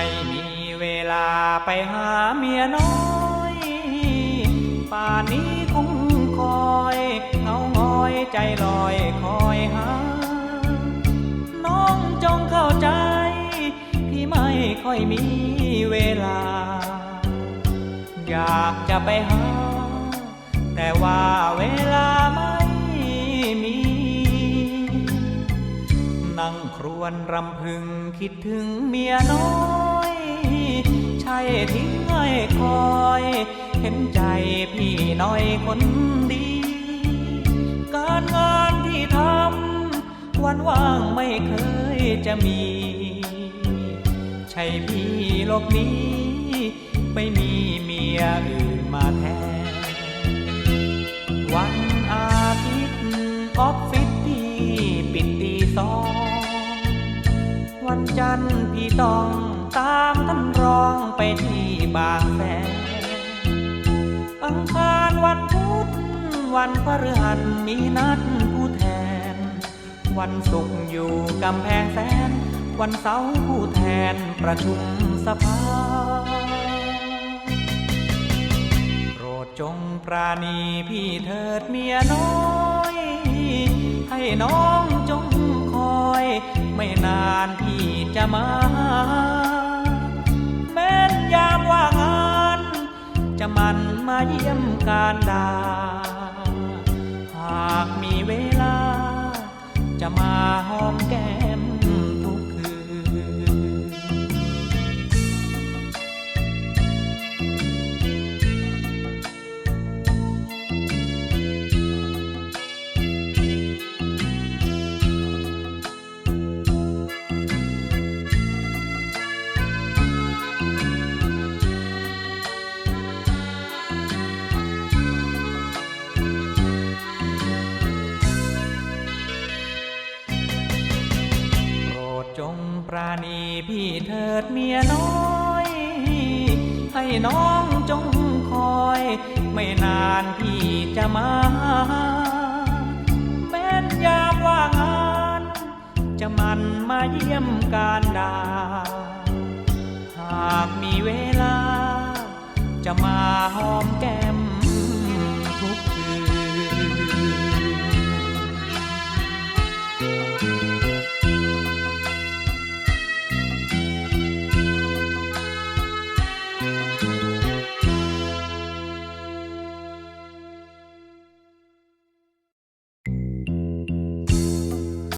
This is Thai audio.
ไม่มีเวลาไปหาเมียน้อย ป่านนี้คงคอยเงางอยใจลอยคอยหา น้องจงเข้าใจ พี่ไม่ค่อยมีเวลา อยากจะไปหา แต่ว่าเวลา นั่งครวญรำพึงคิดถึงเมียน้อย ใช่ทิ้งให้คอย เห็นใจพี่น้อยคนดี การงานที่ทำวันว่างไม่เคยจะมี ใช่พี่โลกนี้ ไม่มีเมียอื่นมาแทนวันอาทิตย์ออฟฟิ วันจันทร์พี่ต้องตามท่านรองไปที่บางแสนอังคารวันพุธวันพฤหัสมีนัดผู้แทน วันศุกร์อยู่กำแพงแสน วันเสาร์ผู้แทนประชุมสภาโปรดจงปราณีพี่เถิดเมียน้อย ให้น้องจง ไม่นานพี่จะมา แม้นยามว่างาน จะมันมาเยี่ยมการดา หากมีเวลา จะมาหอมแก้ จงปราณีพี่เถิดเมียน้อย ให้น้องจงคอย ไม่นานพี่จะมาแม้นยามว่างงาน จะมันมาเยี่ยมการดา หากมีเวลา จะมาหอมแก้ม